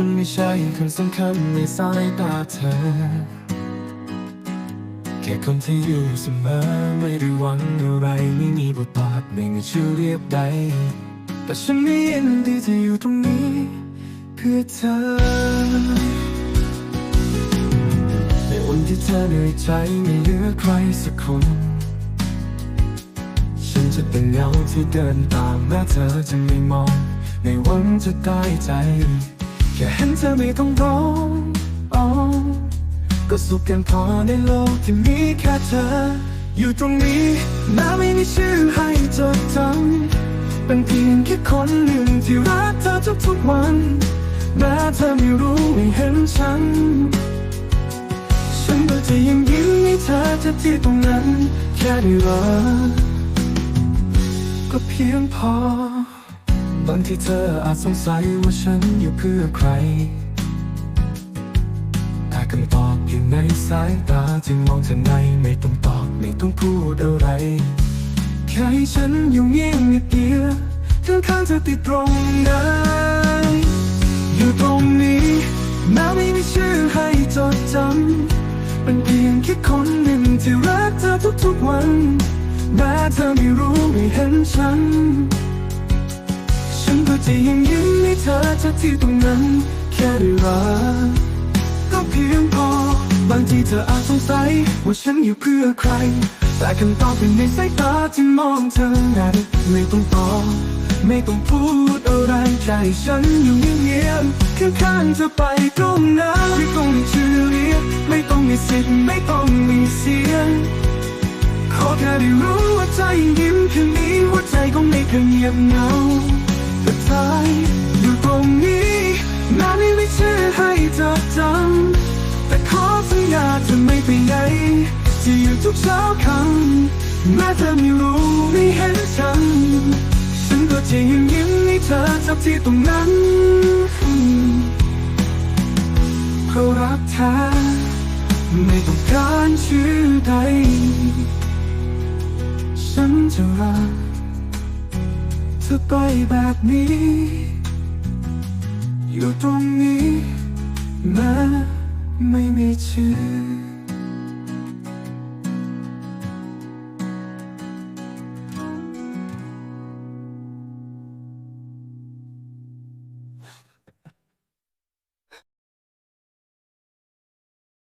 ฉันไม่ใช่คนสำคัญในสายตาเธอ แค่คนที่อยู่เสมอไม่ได้หวังอะไรไม่มีบทบาทไม่มีชื่อเรียบใด แต่ฉันไม่ยินดีจะอยู่ตรงนี้ เพื่อเธอ ในวันที่เธอเหนื่อยใจไม่เหลือใครสักคนฉันจะเป็นเงาที่เดินตามแม้เธอจะไม่มอง ในวันจะได้ใจ แค่เห็นเธอไม่ต้องร้องอ๋อก็สุขกันพอในโลกที่มีแค่เธอ อยู่ตรงนี้แม้ไม่มีชื่อให้จดจำเป็นเพียงแค่คนหนึ่งที่รักเธอทุกๆวันแม้เธอไม่รู้ไม่เห็นฉัน ฉันก็จะยังยิ้มให้เธอจะที่ตรงนั้น แค่ได้รักก็เพียงพอ บางทีเธออาจสงสัยว่าฉันอยู่เพื่อใคร แต่คำตอบอยู่ในสายตาที่มองเธอในไม่ต้องตอบไม่ต้องพูดอะไร แค่ให้ฉันอยู่เงียบนิดเดียวข้างๆเธอติดตรงนั้นอยู่ตรงนี้แม้ไม่มีชื่อให้จดจำเป็นเพียงแค่คนหนึ่งที่รักเธอทุกๆวันแม้เธอไม่รู้ไม่เห็นฉัน จะยังยิ้มให้เธอจากที่ตรงนั้น แค่ได้รักก็เพียงพอ บางทีเธออาจสงสัย ว่าฉันอยู่เพื่อใคร แต่คำตอบเป็นในสายตาที่มองเธอนั้นไม่ต้องตอบไม่ต้องพูดอะไรให้ฉันอยู่เงียบๆข้างๆเธอไปตรงนั้นไม่ต้องมีชื่อเรียกไม่ต้องมีสิทธิ์ไม่ต้องมีเสียงขอแค่ได้รู้ว่าใจยิ้มคืนนี้หัวใจก็ไม่เคยเงียบเหงา แต่เธออยู่ตรงนี้แม้ไม่มีชื่อให้จดจำแต่ขอสัญญาจะไม่ไปไหนจะอยู่ทุกเช้าคำแม้เธอไม่รู้ไม่เห็นฉัน ฉันก็จะยังยิ้มให้เธอจากที่ตรงนั้นเพราะรักเธอไม่ต้องการชื่อใดฉันจะรัก ธอไปแบบนี้ อยู่ตรงนี้แม้ไม่มีชื่อ